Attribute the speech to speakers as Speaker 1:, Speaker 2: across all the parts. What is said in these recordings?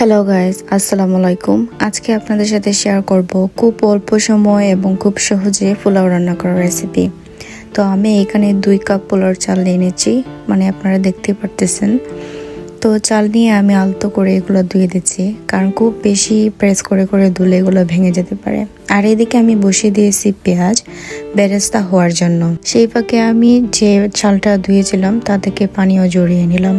Speaker 1: Hello guys আসসালামু আলাইকুম আজকে আপনাদের সাথে শেয়ার করব খুব অল্প সময় এবং খুব সহজে পোলাও রান্না করার রেসিপি তো আমি এখানে দুই কাপ পোলাওর চাল নিয়েছি মানে আপনারা দেখতে পারতেছেন। তো চাল নিয়ে আমি আলতো করে এগুলো ধুয়ে দিচ্ছি। কারণ খুব বেশি প্রেস করে করে ধুলে এগুলো ভেঙে যেতে পারে। আর এদিকে আমি বসিয়ে দিয়েছি পেঁয়াজ। বেরেস্তা হওয়ার জন্য। সেই ফাঁকে আমি যে চালটা ধুয়েছিলাম, তা থেকে পানিও জড়িয়ে নিলাম।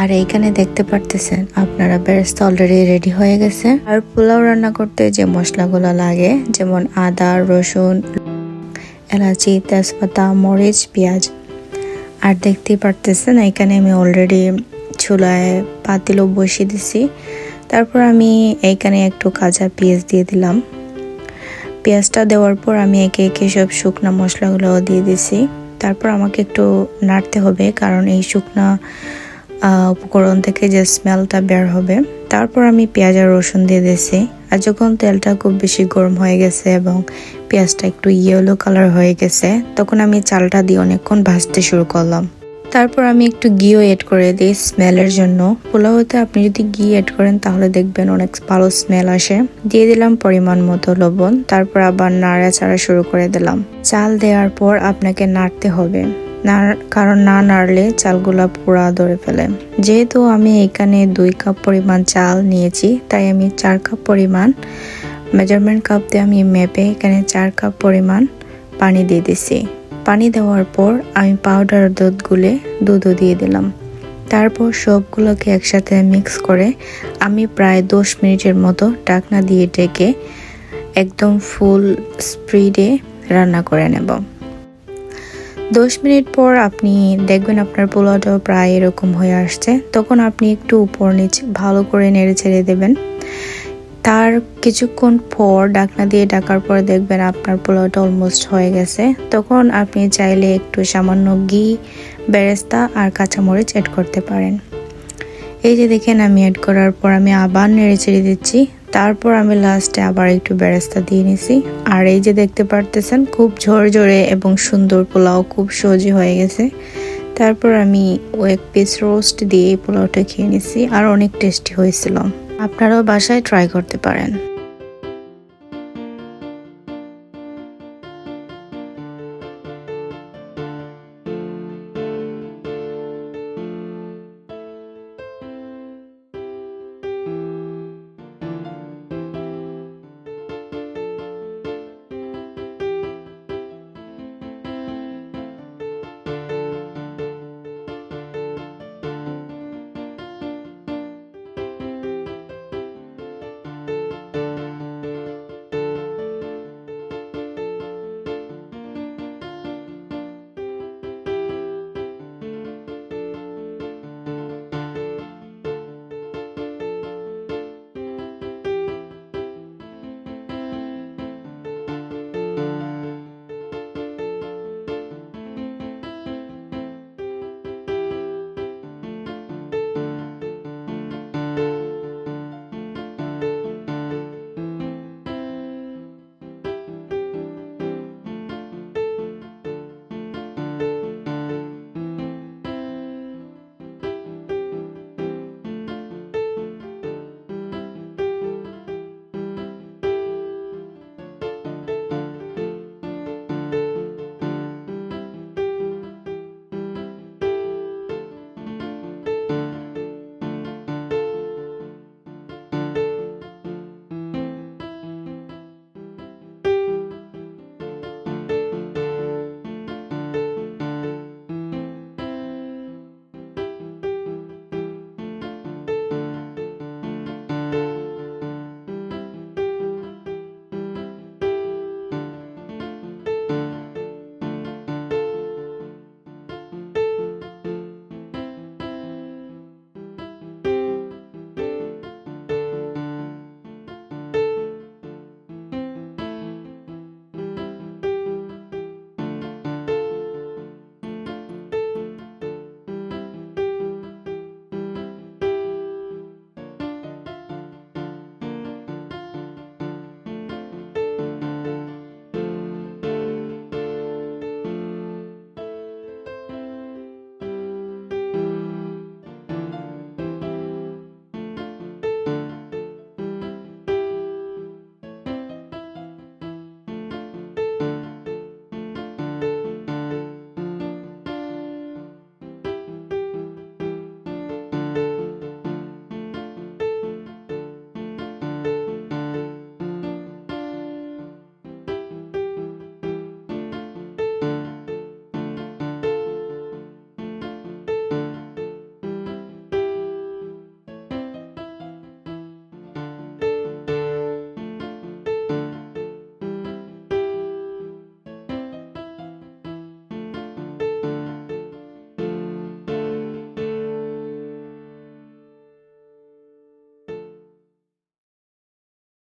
Speaker 1: আর এইখানে দেখতে পারতেছেন, আপনারা বেরেস্তা অলরেডি রেডি হয়ে গেছে। আর পোলাও রান্না করতে যে মশলাগুলো লাগে, যেমন আদা, রসুন, এলাচি, তেজপাতা, মরিচ, পেঁয়াজ। আর দেখতেই পারতেছেন এখানে আমি অলরেডি চুলায় পাতিলও বসিয়ে দিছি। তারপর আমি এইখানে একটু কাঁচা পেঁয়াজ দিয়ে দিলাম। পেঁয়াজটা দেওয়ার পর আমি একে একে সব শুকনো মশলাগুলো দিয়ে দিছি। তারপর আমাকে একটু নাড়তে হবে, কারণ এই শুকনা উপকরণ থেকে যে স্মেলটা বের হবে, তারপর আমি পেঁয়াজ আর রসুন দিয়ে দিয়েছি। আর যখন তেলটা খুব বেশি গরম হয়ে গেছে এবং পেঁয়াজটা একটু ইয়েলো কালার হয়ে গেছে, তখন আমি চালটা দিয়ে অনেকক্ষণ ভাজতে শুরু করলাম। তারপর আমি একটু ঘিও এড করে দিই স্মেলের জন্য। পোলাওতে আপনি যদি ঘি এড করেন, তাহলে দেখবেন অনেক ভালো স্মেল আসে। দিয়ে দিলাম পরিমাণ মতো লবণ, তারপর আবার নাড়া নাড়াচাড়া শুরু করে দিলাম। চাল দেওয়ার পর আপনাকে নাড়তে হবে। কারণ না নাড়লে চালগুলা পুরা ধরে ফেলে। যেহেতু আমি এখানে দুই কাপ পরিমাণ চাল নিয়েছি, তাই আমি চার কাপ পরিমাণ মেজারমেন্ট কাপ দিয়ে আমি মেপে এখানে চার কাপ পরিমাণ পানি দিয়ে দিছি। পানি দেওয়ার পর আমি পাউডার দুধ গুলে দুধও দিয়ে দিলাম। তারপর সবগুলোকে একসাথে মিক্স করে আমি প্রায় দশ মিনিটের মতো ডাকনা দিয়ে ডেকে একদম ফুল স্পিডে রান্না করে নেব। দশ মিনিট পর আপনি দেখবেন আপনার পোলাওটাও প্রায় এরকম হয়ে আসছে। তখন আপনি একটু উপর নিচে ভালো করে নেড়ে ছেড়ে দেবেন। তার কিছুক্ষণ পর ডাকনা দিয়ে ডাকার পর দেখবেন আপনার পোলাওটা অলমোস্ট হয়ে গেছে। তখন আপনি চাইলে একটু সামান্য ঘি, বেরেস্তা আর কাঁচামরিচ অ্যাড করতে পারেন। এই যে দেখেন আমি অ্যাড করার পর আমি আবার নেড়ে ছেড়ে দিচ্ছি। তারপর আমি লাস্টে আবার একটু বেরেস্তা দিয়ে নিছি। আর এই যে দেখতে পারতেছেন, খুব ঝরঝরে এবং সুন্দর পোলাও খুব সহজে হয়ে গেছে। তারপর আমি ও এক পিস রোস্ট দিয়ে এই পোলাওটা খেয়ে নিছি, আর অনেক টেস্টি হয়েছিল। আপনারাও বাসায় ট্রাই করতে পারেন।